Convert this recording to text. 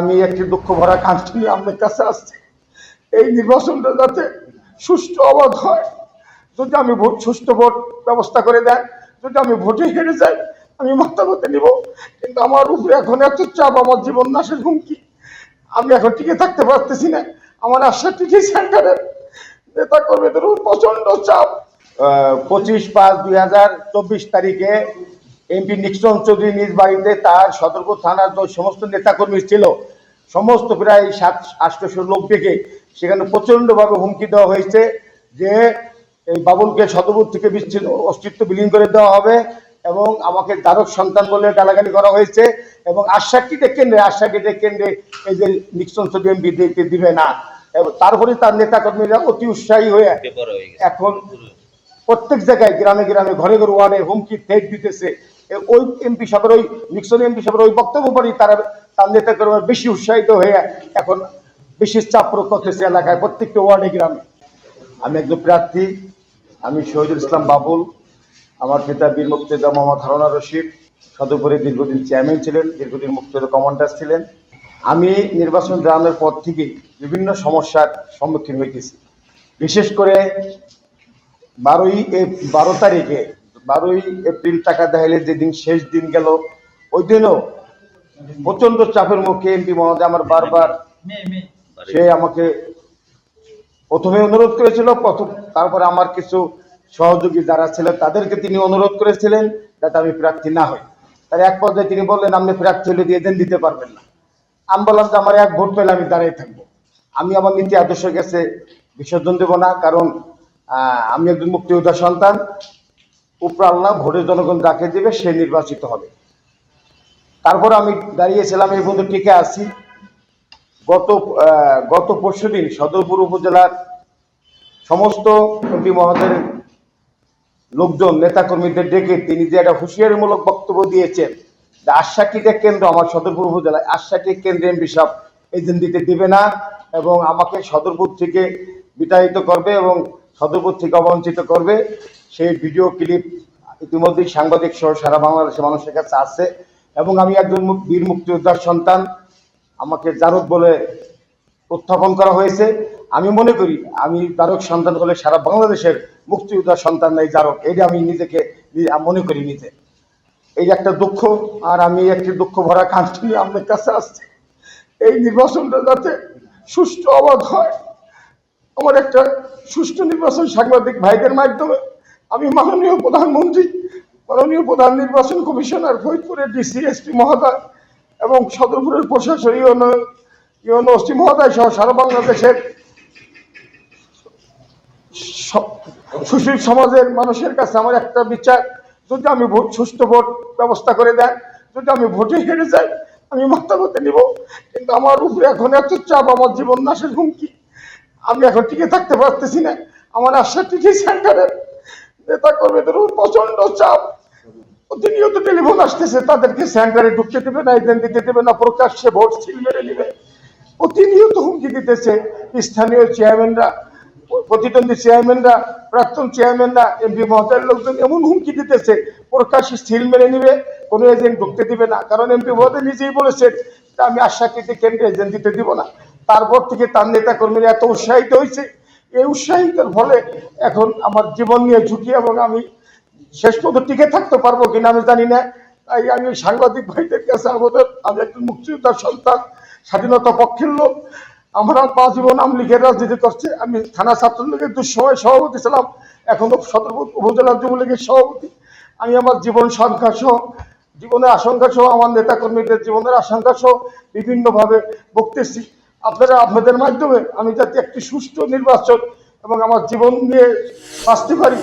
আমি একটি দুঃখ ভরা কাঞ্চি আপনার কাছে আসছি। এই নির্বাচনটা যাতে সুষ্ঠু অবাধ হয়। যদি আমি ভোট, সুষ্ঠু ভোট ব্যবস্থা করে দেন, যদি আমি ভোটে হেরে যাই, আমি মাথা পেতে নিব। কিন্তু আমার উপরে এখন এত চাপ, আমার জীবন নাশের হুমকি। আমি এখন টিকে থাকতে পারতেছি না। আমার আশা টিকে সেন্টারের নেতা কর্মীদের উপর প্রচণ্ড চাপ। পঁচিশ পাঁচ দুই তারিখে এমপি নিক্সন চৌধুরী নিজ বাড়িতে তার সতর্ক থানার যে সমস্ত নেতাকর্মী ছিল সমস্ত প্রায় সাত আটশোশো লোক থেকে সেখানে প্রচণ্ডভাবে হুমকি দেওয়া হয়েছে যে এই বাবুলকে সদরপুর থেকে বিচ্ছিন্ন অস্তিত্ব বিলীন করে দেওয়া হবে এবং আমাকে দ্বারক সন্তান বলে গালাগালি করা হয়েছে এবং আশ্বাসটিতে কেন্দ্রে আশ্বাসটিতে কেন্দ্রে এই যে নিক্সন চৌধুরী এমপি দিতে দিবে না। এবং তারপরে তার নেতাকর্মীরা অতি উৎসাহী হয়ে এখন প্রত্যেক জায়গায় গ্রামে গ্রামে, ঘরে ঘরে ওয়ানে হুমকি থেট দিতেছে। ওই এমপি সাহেবের ওই, নিক্সন এমপি সাহেবের ওই বক্তব্য পরই তারা তার নেতা কর্মী বেশি উৎসাহিত হয়ে এখন বেশি চাপ প্রয়োগ করতেছে এলাকায়, প্রত্যেকটা ওয়ার্ডে, গ্রামে। আমি একজন প্রার্থী, আমি শহীদুল ইসলাম বাবুল, আমার পিতা বীর মুক্তিযোদ্ধা মোহাম্মদ হারুনা রশিদ সদরপুরে দীর্ঘদিন চেয়ারম্যান ছিলেন, দীর্ঘদিন মুক্তিযোদ্ধা কমান্ডার ছিলেন। আমি নির্বাচন গ্রামের পর থেকে বিভিন্ন সমস্যার সম্মুখীন হইতেছি। বিশেষ করে বারোই বারো তারিখে, বারোই এপ্রিল টাকা দেখাইলে যেদিন শেষ দিন গেল, ওই দিনও প্রচণ্ড চাপের মুখে এমপি মহোদয় আমার বারবার সে আমাকে প্রথমে অনুরোধ করেছিল, প্রথম তারপরে আমার কিছু সহযোগী যারা ছিল তাদেরকে তিনি অনুরোধ করেছিলেন যাতে আমি প্রার্থী না হই। তার এক পর্যায়ে তিনি বললেন, আপনি প্রার্থী হলে দিয়ে দিতে পারবেন না। আমি বললাম যে আমার এক ভোট পেলে আমি দাঁড়িয়ে থাকব। আমি আমার নীতি আদর্শের কাছে বিসর্জন দেব না, কারণ আমি একজন মুক্তিযোদ্ধা সন্তান। উপর আল্লাহ ভোটের জনগণ যাকে দেবে সে নির্বাচিত হবে। তারপর আমি দাঁড়িয়েছিলাম এই পর্যন্ত টিকে আছি। গত গত পরশু দিন সদরপুর উপজেলার সমস্ত এমপি মহোদয়ের লোকজন, নেতাকর্মীদের ডেকে তিনি যে একটা হুঁশিয়ারিমূলক বক্তব্য দিয়েছেন যে আশাটিতে কেন্দ্র আমার সদরপুর উপজেলায় আশাটি কেন্দ্রে এমপি সাহেব এজেন্ট দিতে দিবে না এবং আমাকে সদরপুর থেকে বিতাড়িত করবে এবং সদরপুর থেকে অবঞ্চিত করবে। সেই ভিডিও ক্লিপ ইতিমধ্যেই সাংবাদিক সহ সারা বাংলাদেশের মানুষের কাছে আছে। এবং আমি একজন বীর মুক্তিযোদ্ধার সন্তান, আমাকে জারদ বলে উত্থাপন করা হয়েছে। আমি মনে করি, আমি জারক সন্তান হলে সারা বাংলাদেশের মুক্তিযোদ্ধার সন্তান নাই জারক এটা আমি নিজেকে মনে করি নিজে। এই একটা দুঃখ, আর আমি একটি দুঃখ ভরা কাঞ্চি নিয়ে আপনার কাছে আসছি। এই নির্বাচনটা যাতে সুষ্ঠু অবাধ হয়। আমার একটা সুষ্ঠু নির্বাচন সাংবাদিক ভাইদের মাধ্যমে। আমি মাননীয় প্রধানমন্ত্রী, মাননীয় প্রধান নির্বাচন কমিশনার ফরিদপুরের ডিসি, এসপি মহোদয় এবং সদরপুরের প্রশাসন ইউনো ইউনো মহোদয় সহ সারা বাংলাদেশের সুশীল সমাজের মানুষের কাছে আমার একটা বিচার। যদি আমি ভোট, সুষ্ঠু ভোট ব্যবস্থা করে দেন যদি আমি ভোটে হেরে যাই, আমি মাথা পেতে নিব। কিন্তু আমার উপরে এখন এত চাপ, আমার জীবন নাশের হুমকি। আমি এখন টিকে থাকতে পারতেছি না। আমার আশা টিকে সেন্টারের নেতা কর্মীদের প্রচণ্ড চাপ। প্রতিনিয়ত টেলিফোন আসতেছে, তাদেরকে সেন্টারে ঢুকতে দেবে না এজেন্ট দিতে দেবে না, প্রকাশ্যে ভোট সিল মেরে নেবে। প্রতিনিয়ত হুমকি দিতেছে স্থানীয় চেয়ারম্যানরা প্রতিদ্বন্দ্বী চেয়ারম্যানরা প্রাক্তন চেয়ারম্যানরা এমপি মহোদয়ের লোকজন এমন হুমকি দিতেছে, প্রকাশ্যে সিল মেরে নিবে, কোনো এজেন্ট ঢুকতে দিবে না। কারণ এমপি মহোদয় নিজেই বলেছেন আমি আশ্বাসটিতে কেন্দ্রে এজেন্ট দিতে দিব না। তারপর থেকে তার নেতা কর্মীরা এত উৎসাহিত হয়েছে। এই উৎসাহিতের ফলে এখন আমার জীবন নিয়ে ঝুঁকি এবং আমি শেষ পর্যন্ত টিকে থাকতে পারব কিনা আমি জানি না। তাই আমি সাংবাদিক ভাইদের কাছে আমাদের আমি একজন মুক্তিযোদ্ধার সন্তান, স্বাধীনতা পক্ষের লোক। আমরা পা জীবন আম লীগের রাজনীতি করছে। আমি থানা ছাত্রলীগের দুঃসময় সভাপতি ছিলাম। এখনও সদরপুর উপজেলা যুবলীগের সভাপতি। আমি আমার জীবন সংখ্যা সহ, জীবনের আশঙ্কা সহ, আমার নেতা কর্মীদের জীবনের আশঙ্কা সহ, বিভিন্নভাবে বকতেছি আপনারা আপনাদের মাধ্যমে আমি যাতে একটি সুষ্ঠু নির্বাচন এবং আমার জীবন নিয়ে বাঁচতে পারি।